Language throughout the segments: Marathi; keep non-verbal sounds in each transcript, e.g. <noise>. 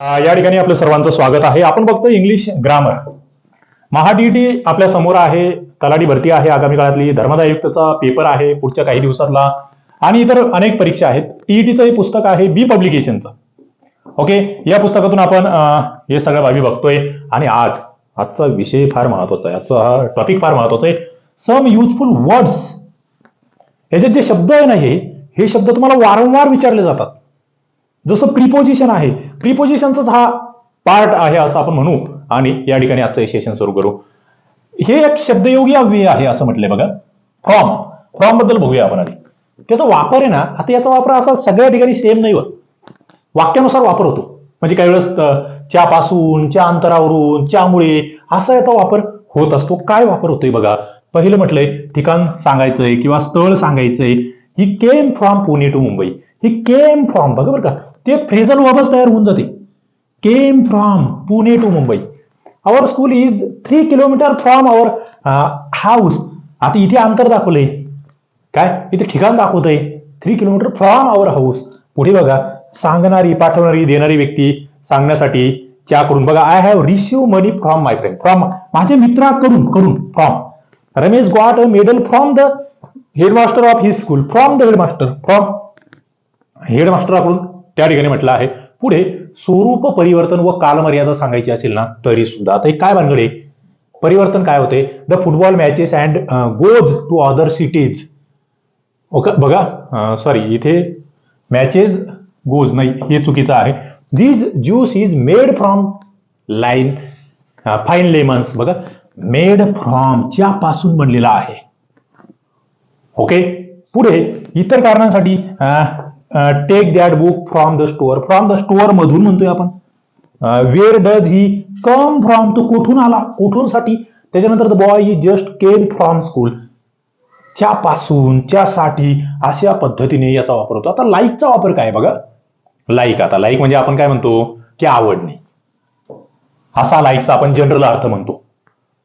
या ठिकाणी आपलं सर्वांचं स्वागत आहे. आपण बघतो इंग्लिश ग्रामर. महाडीटी आपल्यासमोर आहे तलाठी भरती आहे आगामी काळातली धर्मदा आयुक्तचा पेपर आहे पुढच्या काही दिवसातला आणि इतर अनेक परीक्षा आहेत. टीईटीचं हे पुस्तक आहे बी पब्लिकेशनचं ओके या पुस्तकातून आपण हे सगळ्या बाबी बघतोय. आणि आज आजचा विषय फार महत्त्वाचा आहे. आजचा हा टॉपिक फार महत्त्वाचा आहे. सम युजफुल वर्ड्स याचे जे शब्द आहे ना हे शब्द तुम्हाला वारंवार विचारले जातात. जसं प्रिपोजिशन आहे प्रिपोजिशनचाच हा पार्ट आहे असं आपण म्हणू आणि या ठिकाणी आजचं हे सेशन सुरू करू. हे एक शब्दयोगी अव्यय आहे असं म्हटलंय बघा. फ्रॉम फ्रॉमबद्दल बघूया आपण आधी. त्याचा वापर आहे ना आता याचा वापर असा सगळ्या ठिकाणी सेम नाही होत. वाक्यानुसार वापर होतो. म्हणजे काही वेळेस च्या च्यापासून च्या अंतरावरून च्यामुळे असा याचा वापर होत असतो. काय वापर होतोय बघा? पहिलं म्हटलंय ठिकाण सांगायचंय किंवा स्थळ सांगायचंय. He came from Pune to Mumbai. He came from बघा बरं का. ते फ्रेझल वर्बच तयार होऊन जाते. Came from Pune to Mumbai. Our school is three kilometre from our house आता इथे अंतर दाखवलंय. काय? इथे ठिकाण दाखवतंय. Three kilometre from our house पुढे बघा. सांगणारी पाठवणारी देणारी व्यक्ती सांगण्यासाठी च्या करून बघा. I have receive money from my friend from माझ्या मित्राकडून करून from Ramesh got a medal from the headmaster of his school from the headmaster from हेडमास्टराकडून त्या ठिकाणी म्हटलं आहे. पुढे स्वरूप परिवर्तन व कालमर्यादा सांगायची असेल ना तरी सुद्धा. आता हे काय भानगड आहे? परिवर्तन काय होते? The football matches and goes to other cities okay बघा. Uh, सॉरी इथे मॅचेस गोज नाही हे चुकीचं आहे. These juice is made from line fine lemons बघा. मेड फ्रॉम च्या पासून बनलेला आहे. ओके पुढे इतर कारणांसाठी uh, take that book from the store from the store मधून म्हणतोय आपण. Where does he come from तो कुठून आला? कुठून साठी त्याच्यानंतर the boy he just came from school च्या पासून साठी अशा पद्धतीने याचा वापर होतो. आता लाईकचा वापर काय बघा? लाईक आता. लाईक म्हणजे आपण काय म्हणतो? की आवडणे. असा लाईकचा आपण जनरल अर्थ म्हणतो.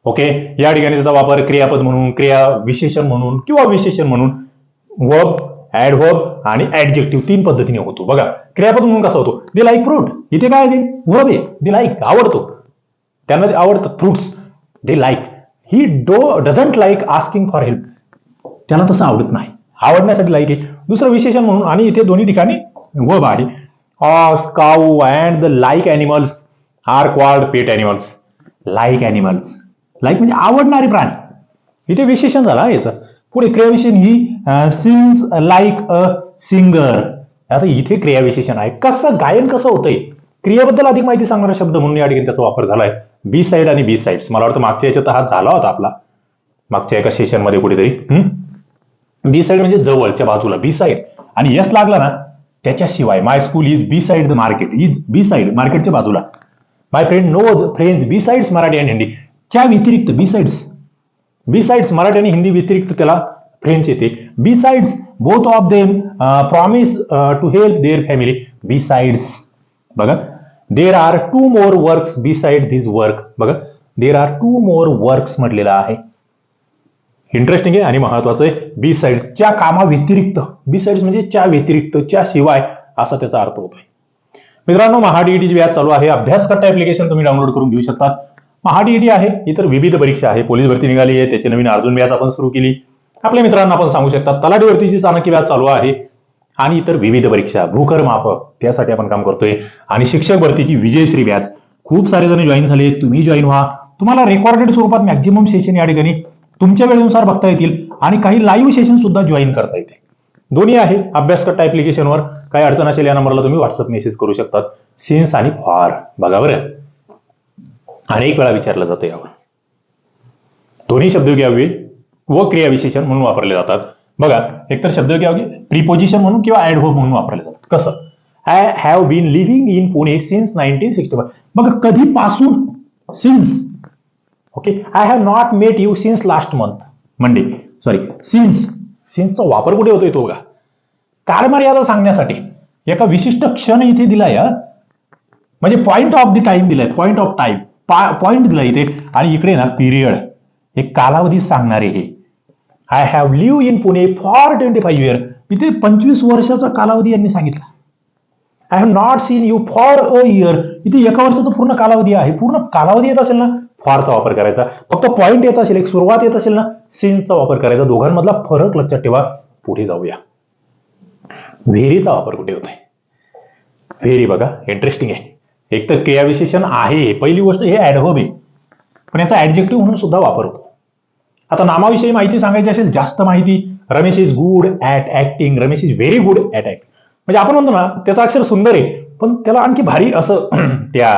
ओके या ठिकाणी त्याचा वापर क्रियापद म्हणून क्रिया विशेषण म्हणून किंवा विशेषण म्हणून व ऍड आणि ऍडजेक्टिव्ह तीन पद्धतीने होतो. बघा क्रियापद म्हणून कसा होतो? दे लाईक फ्रूट इथे काय दे ते? आहे. दे लाईक आवडतो. त्यांना आवडतं fruits they like he do doesn't like asking for help त्यांना तसं आवडत नाही. आवडण्यासाठी लाईक आहे. दुसरं विशेषण म्हणून आणि इथे दोन्ही ठिकाणी वब आहे. As cow and the like animals are called pet animals like animals like म्हणजे आवडणारे प्राणी. इथे विशेषण झाला याचं. पुढे क्रियाविशेषण he sings like a singer आता इथे क्रियाविशेषण आहे. कसं गायन कसं होतंय? क्रियेबद्दल अधिक माहिती सांगणारा शब्द म्हणून या ठिकाणी त्याचा वापर झालाय. बी साईड आणि बी साईड्स मला वाटतं मागच्या याच्यात हा झाला होता आपला. मागच्या एका सेशनमध्ये कुठेतरी. बी साईड म्हणजे जवळच्या बाजूला. बी साईड आणि यस लागला ना त्याच्याशिवाय. My school is beside the market is beside मार्केटच्या बाजूला. My friend knows friends besides Marathi आणि हिंदी च्या व्यतिरिक्त besides besides Marathi आणि हिंदी व्यतिरिक्त त्याला फ्रेंच येते. Besides both of them promise to help their family besides बघा. There are two more works beside work बघा. There are two more works म्हटलेलं आहे. इंटरेस्टिंग आहे आणि महत्वाचं आहे. बी साईडच्या कामा व्यतिरिक्त. बी साईड म्हणजे च्या व्यतिरिक्त च्या शिवाय असा त्याचा अर्थ होतोय. मित्रांनो महाडीईटी जी व्याज चालू आहे. अभ्यास करता ऍप्लिकेशन तुम्ही डाउनलोड करून घेऊ शकता. महाडीईडी आहे इतर विविध परीक्षा आहे. पोलीस भरती निघाली आहे त्याची नवीन अर्जुन व्याज आपण सुरू केली. आपल्या मित्रांना आपण सांगू शकता तलाठी भरतीची चाणक्य व्याज चालू आहे आणि इतर विविध परीक्षा भूकर माप त्यासाठी आपण काम करतोय. आणि शिक्षक भरतीची विजयश्री व्याज. खूप सारे जण जॉईन झाले तुम्ही जॉईन व्हा. तुम्हाला रेकॉर्डेड स्वरूपात मॅक्झिमम सेशन या ठिकाणी तुमच्या वेळेनुसार बघता येतील आणि काही लाईव्ह सेशन सुद्धा जॉईन करता येते. दोन्ही आहे अभ्यास करता ऍप्लिकेशनवर काही अडचण असेल या नंबरला तुम्ही व्हॉट्सअप मेसेज करू शकतात. सिन्स आणि फॉर बघा बरं. अनेक वेळा विचारलं जातं यावर. दोन्ही शब्दयोगी अव्यय व क्रियाविशेषण म्हणून वापरले जातात. बघा एकतर शब्दयोगी अव्यय प्रिपोजिशन म्हणून किंवा ऍडव्हर्ब म्हणून वापरले जातात. कसं? I have been living in Pune since nineteen sixty बघा कधीपासून? Since okay I have not met you since last month Monday sorry since सिन्सचा वापर कुठे होतोय तो का कालमर्यादा सांगण्यासाठी. एका विशिष्ट क्षण इथे दिलाय म्हणजे पॉइंट ऑफ द टाइम दिलाय. पॉइंट ऑफ टाइम पॉइंट दिला इथे. आणि इकडे ना पिरियड हे कालावधी सांगणारे हे. I have live in Pune for twenty five year इथे पंचवीस वर्षाचा कालावधी यांनी सांगितला. I have not seen you for a year इथे एका वर्षाचा पूर्ण कालावधी आहे. पूर्ण कालावधी येत असेल ना फॉरचा वापर करायचा. फक्त पॉइंट येत असेल एक सुरुवात येत असेल ना सिन्सचा वापर करायचा. दोघांमधला फरक लक्षात ठेवा. पुढे जाऊया. व्हेरीचा वापर कुठे होतोय? व्हेरी बघा इंटरेस्टिंग आहे. एक तर क्रियाविशेषण आहे. पहिली गोष्ट हे ऍडव्हर्ब आहे. पण याचा ऍडजेक्टिव्ह म्हणून सुद्धा वापर होतो आता नामाविषयी माहिती सांगायची असेल जास्त माहिती. Ramesh is good at acting Ramesh is very good at act म्हणजे आपण म्हणतो ना त्याचं अक्षर सुंदर आहे. पण त्याला आणखी भारी असं <clears throat> त्या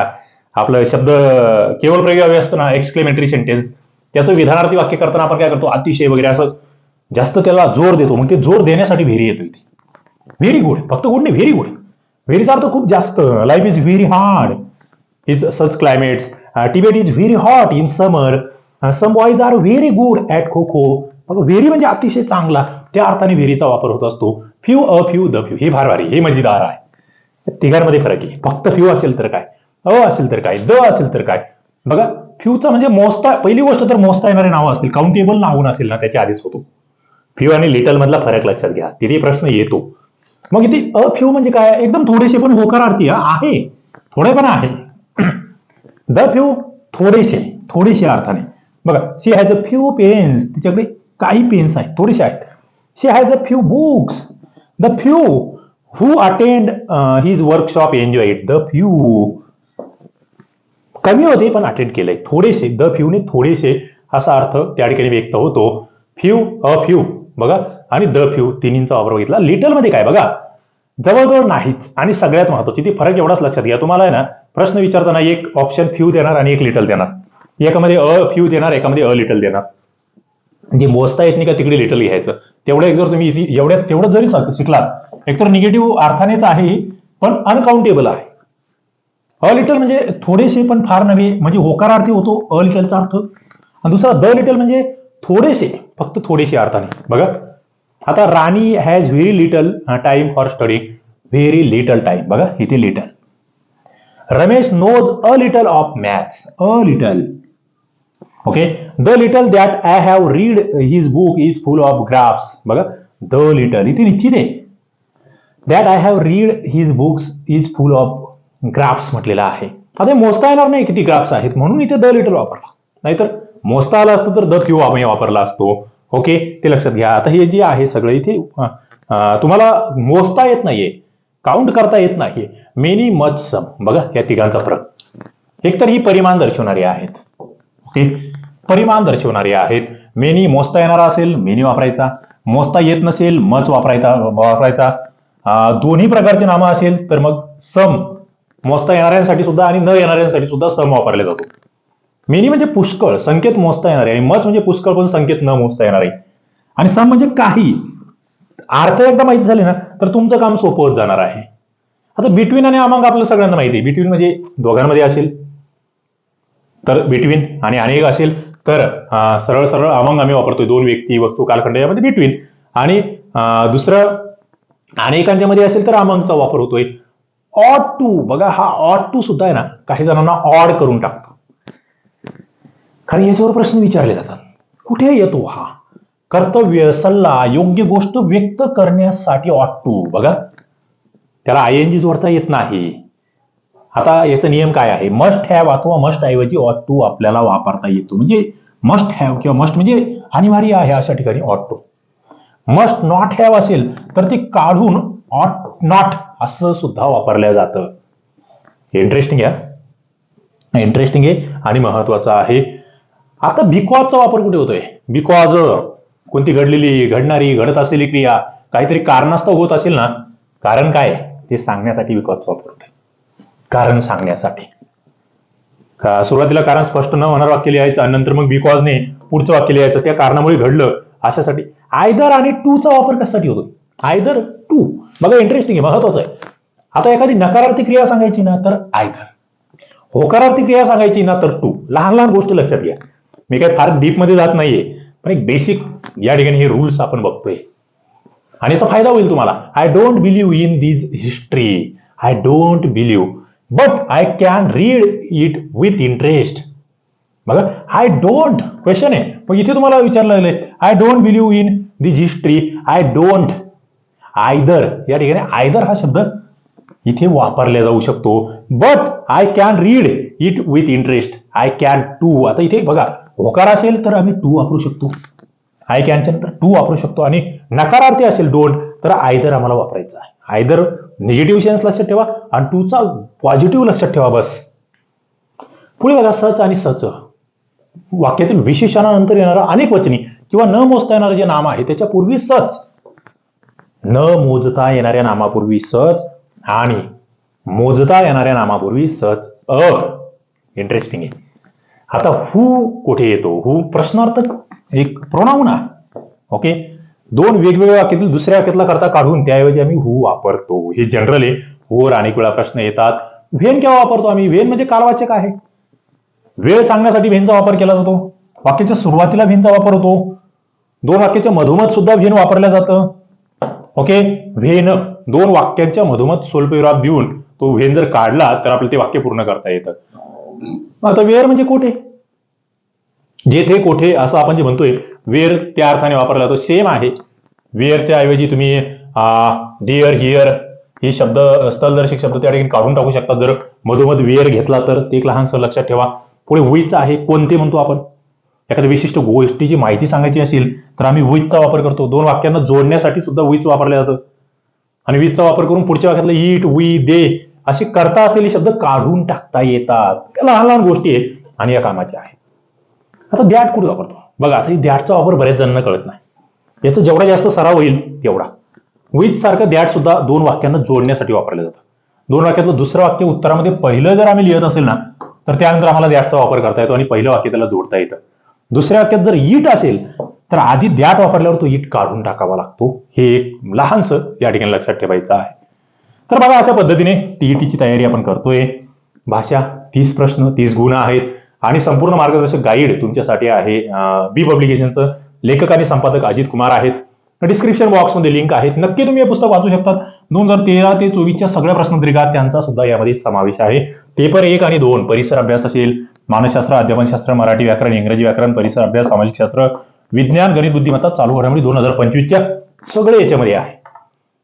आपलं शब्द केवळ प्रयोग असतं ना एक्सक्लेमेटरी सेंटेन्स त्याचं विधानार्थी वाक्य करताना आपण काय करतो? अतिशय वगैरे असं जास्त त्याला जोर देतो. मग ते जोर देण्यासाठी व्हेरी येतो इथे व्हेरी गुड फक्त गुड नाही व्हेरी गुड व्हेरीचा अर्थ खूप जास्त. Life is very hard is such climates Tibet is very hot in summer some boys are very good at kho kho मग व्हेरी म्हणजे अतिशय चांगला. त्या अर्थाने व्हेरीचा वापर होत असतो. Few a few the few हे भार भारी हे मजेदार आहे. तिघांमध्ये फरक आहे. फक्त फ्यू असेल तर काय? अ असेल तर काय? द असेल तर काय? बघा फ्यूचा म्हणजे मोजता पहिली गोष्ट तर मोजता येणारे नावं असतील. काउंटेबल नावून असेल ना त्याच्या आधीच होतो. फ्यू आणि लिटल मधला फरक लक्षात घ्या. तिथे प्रश्न येतो. मग इथे अ फ्यू म्हणजे काय? एकदम थोडेसे पण होकारार्थी आहे. थोडे पण आहे. <clears throat> द फ्यू थोडेसे थोडेसे अर्थाने. बघा she has a few pens तिच्याकडे काही पेन्स आहेत थोडेसे आहेत. She has a few books the few who attend his workshop enjoy it the few कमी होते पण अटेंड केलंय. थोडेसे द फ्यूने थोडेसे असा अर्थ त्या ठिकाणी व्यक्त होतो. फ्यू अ फ्यू बघा आणि द फ्यू तिन्हींचा वापर बघितला. लिटलमध्ये काय बघा? जवळजवळ नाहीच. आणि सगळ्यात महत्वाची ती फरक एवढाच लक्षात घ्या. तुम्हाला आहे ना प्रश्न विचारताना एक ऑप्शन फ्यू देणार आणि एक लिटल देणार. एकामध्ये अ फ्यू देणार एकामध्ये अ लिटल देणार. जे मोजता येत नाही का तिकडे लिटल घ्यायचं तेवढं एक जर तुम्ही इथे एवढ्या तेवढं जरी शिक- शिकलात एकतर निगेटिव्ह अर्थानेच आहे पण अनकाउंटेबल आहे. अ लिटल म्हणजे थोडेसे पण फार नव्हे म्हणजे होकारार्थी होतो अ लिटलचा अर्थ. आणि दुसरा द लिटल म्हणजे थोडेसे फक्त थोडेसे अर्थाने. बघा. आता Rani has very little time for study very little time बघा इथे little Ramesh knows a little of maths a little okay the little that I have read his book is full of graphs बघा द लिटल इथे निश्चित आहे. That I have read his books is full of graphs म्हटलेलं आहे. आता मोजता येणार नाही किती ग्राफ्स आहेत म्हणून इथे द लिटल वापरला. नाहीतर मोजता आलं असतं तर द क्यू आम्ही वापरला असतो. ओके? ते लक्षात घ्या. आता हे जे आहे सगळं इथे तुम्हाला मोजता येत नाहीये. काउंट करता येत नाहीये. मेनी मच सम बघा या तिघांचा फरक. एकतर ही परिमाण दर्शवणारी आहेत. ओके? परिमाण दर्शवणारे आहेत. मेनी मोजता येणारा असेल मेनी वापरायचा. मोजता येत नसेल मच वापरायचा वापरायचा. दोन्ही प्रकारचे नामं असेल तर मग सम मोजता येणाऱ्यांसाठी सुद्धा आणि न येणाऱ्यांसाठी सुद्धा सम वापरला जातो. मेनी म्हणजे पुष्कळ संकेत मोजता येणारे आणि मच म्हणजे पुष्कळ पण संकेत न मोजता येणारे. आणि सम म्हणजे काही. अर्थ एकदा माहीत झाले ना तर तुमचं काम सोपं होत जाणार आहे. आता बिटवीन आणि अमंग आपलं सगळ्यांना माहिती आहे. बिटवीन म्हणजे दोघांमध्ये असेल तर बिटवीन आणि अनेक असेल तर सरळ सरळ अमंग आम्ही वापरतोय. दोन व्यक्ती वस्तू कालखंड यामध्ये बिटवीन आणि दुसरं अनेकांच्या मध्ये असेल तर अमंगचा वापर होतोय. ऑट टू बघा हा ऑट टू सुद्धा आहे ना काही जणांना ऑड करून टाकतो. कारण याच्यावर प्रश्न विचारले जातात. कुठे येतो हा? कर्तव्य सल्ला योग्य गोष्ट व्यक्त करण्यासाठी ऑट टू बघा. त्याला आय एन जी जोडता येत नाही. आता याचा नियम काय आहे? मस्ट हॅव अथवा मस्ट ऐवजी ऑट टू आपल्याला वापरता येतो. म्हणजे मस्ट हॅव किंवा मस्ट म्हणजे अनिवार्य आहे अशा ठिकाणी ought to must not have असेल तर ते काढून ऑट नॉट असं सुद्धा वापरलं जातं. इंटरेस्टिंग आहे. इंटरेस्टिंग आहे आणि महत्वाचं आहे. आता बिकॉजचा वापर कुठे होतोय? बिकॉज कोणती घडलेली घडणारी घडत असलेली क्रिया काहीतरी कारणास्तव होत असेल ना? कारण काय? ते सांगण्यासाठी बिकॉजचा वापर होतोय. कारण सांगण्यासाठी. का- सुरुवातीला कारण स्पष्ट न होणार वाक्य लिहायचं आणि नंतर मग बिकॉजने पुढचं वाक्य लिहायचं त्या कारणामुळे घडलं अशासाठी. आयदर आणि टूचा वापर कशासाठी होतो आयदर टू. बघा इंटरेस्टिंग आहे महत्वाचं आहे. आता एखादी नकारार्थी क्रिया सांगायची ना तर आयदर. होकारार्थी क्रिया सांगायची ना तर टू. लहान लहान गोष्टी लक्षात घ्या. मी काय फार डीपमध्ये जात नाहीये पण एक बेसिक या ठिकाणी हे रूल्स आपण बघतोय. आणि याचा फायदा होईल तुम्हाला. I don't believe in these history I don't believe but I can read it with interest बघा आय डोंट क्वेश्चन आहे. मग इथे तुम्हाला विचारलं गेलंय I don't believe in these history I don't either या ठिकाणी आयदर हा शब्द इथे वापरला जाऊ शकतो. But I can read it with interest I can too आता इथे बघा होकार असेल तर आम्ही टू वापरू शकतो. आय कॅनच्या नंतर टू वापरू शकतो. आणि नकारार्थी असेल डोंट तर आयदर आम्हाला वापरायचं आहे. आयदर निगेटिव्ह सेन्स लक्षात ठेवा आणि टूचा पॉझिटिव्ह लक्षात ठेवा बस. पुढे बघा सच आणि सच. वाक्यातील विशेषणानंतर येणारा अनेक वचनी किंवा न मोजता येणारं जे नाम आहे त्याच्या पूर्वी सच. न मोजता येणाऱ्या नामापूर्वी सच आणि मोजता येणाऱ्या नामापूर्वी सच. अ. इंटरेस्टिंग आहे. आता हू कुठे येतो? हू प्रश्नार्थक एक प्रोनाऊन आहे ओके दोन वेगवेगळ्या वाक्यातील दुसऱ्या वाक्यातला करता काढून त्याऐवजी आम्ही हू वापरतो. हे जनरल आहे हुवर अनेक वेळा प्रश्न येतात. व्हेन केव्हा वापरतो आम्ही? व्हेन म्हणजे कालवाचक आहे. वेळ सांगण्यासाठी व्हेनचा वापर केला जातो. वाक्याच्या सुरुवातीला व्हेनचा वापर होतो. दोन वाक्याच्या मधोमध सुद्धा व्हेन वापरलं जातं. ओके व्हेन दोन वाक्यांच्या मधोमध स्वल्पविराम देऊन तो व्हेन जर काढला तर आपल्याला ते वाक्य पूर्ण करता येतं. आता वेअर म्हणजे कुठे? जेथे कोठे असं आपण जे म्हणतोय वेअर त्या अर्थाने वापरला जातो. सेम आहे. वेअरच्या ऐवजी तुम्ही डिअर हिअर हे शब्द स्थलदर्शक शब्द त्या ठिकाणी काढून टाकू शकता. जर मधोमध वेअर घेतला तर ते एक लहानसं लक्षात ठेवा. पुढे विच आहे कोणते म्हणतो आपण? एखाद्या विशिष्ट गोष्टीची माहिती सांगायची असेल तर आम्ही विचचा वापर करतो. दोन वाक्यांना जोडण्यासाठी सुद्धा वीज वापरलं जातं. आणि वीजचा वापर करून पुढच्या वाक्यातलं इट वी दे असे करता असलेले शब्द काढून टाकता येतात. लहान लहान गोष्टी आहेत आणि या कामाच्या आहेत. आता द्याट कुठे वापरतो? बघा आता द्याटचा वापर बऱ्याच जणांना कळत नाही. याचा जेवढा जास्त सराव होईल तेवढा. विच सारखं द्याट सुद्धा दोन वाक्यांना जोडण्यासाठी वापरलं जातं. दोन वाक्यातलं दुसरं वाक्य उत्तरामध्ये पहिलं जर आम्ही लिहित असेल ना तर त्यानंतर आम्हाला द्याटचा वापर करता येतो आणि पहिलं वाक्य त्याला जोडता येतं. दुसऱ्या वाक्यात जर इट असेल तर आधी द्याट वापरल्यावर तो इट काढून टाकावा लागतो. हे एक लहानसं या ठिकाणी लक्षात ठेवायचं आहे. तर बघा अशा पद्धतीने टीईटीची तयारी आपण करतोय. भाषा तीस प्रश्न तीस गुण आहेत. आणि संपूर्ण मार्गदर्शक गाईड तुमच्यासाठी आहे. बी पब्लिकेशनचं लेखक आणि संपादक अजित कुमार आहेत. डिस्क्रिप्शन बॉक्समध्ये लिंक आहेत. नक्की तुम्ही हे पुस्तक वाचू शकतात. दोन हजार तेरा ते चोवीसच्या सगळ्या प्रश्नपत्रिका त्यांचा सुद्धा यामध्ये समावेश आहे. पेपर एक आणि दोन. परिसर अभ्यास असेल मानसशास्त्र अध्यापनशास्त्र मराठी व्याकरण इंग्रजी व्याकरण परिसर अभ्यास सामाजिक शास्त्र विज्ञान गणित बुद्धिमत्ता चालू घडामोडी दोन हजार पंचवीसच्या सगळे याच्यामध्ये आहे.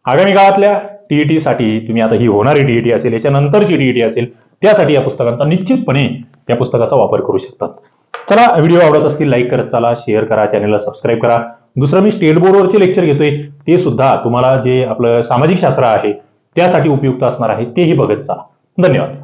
आगामी काळातल्या टीईटी साठी तुम्ही आता ही होणारी टीईटी असेल याच्यानंतरची टीईटी असेल त्यासाठी या पुस्तकांचा निश्चितपणे या पुस्तकाचा वापर करू शकतात. चला व्हिडिओ आवडत असतील लाईक करत चला शेअर करा चॅनलला सबस्क्राईब करा. दुसरं मी स्टेट बोर्डवरचे लेक्चर घेतोय ते सुद्धा तुम्हाला जे आपलं सामाजिक शास्त्र आहे त्यासाठी उपयुक्त असणार आहे तेही बघत चला. धन्यवाद.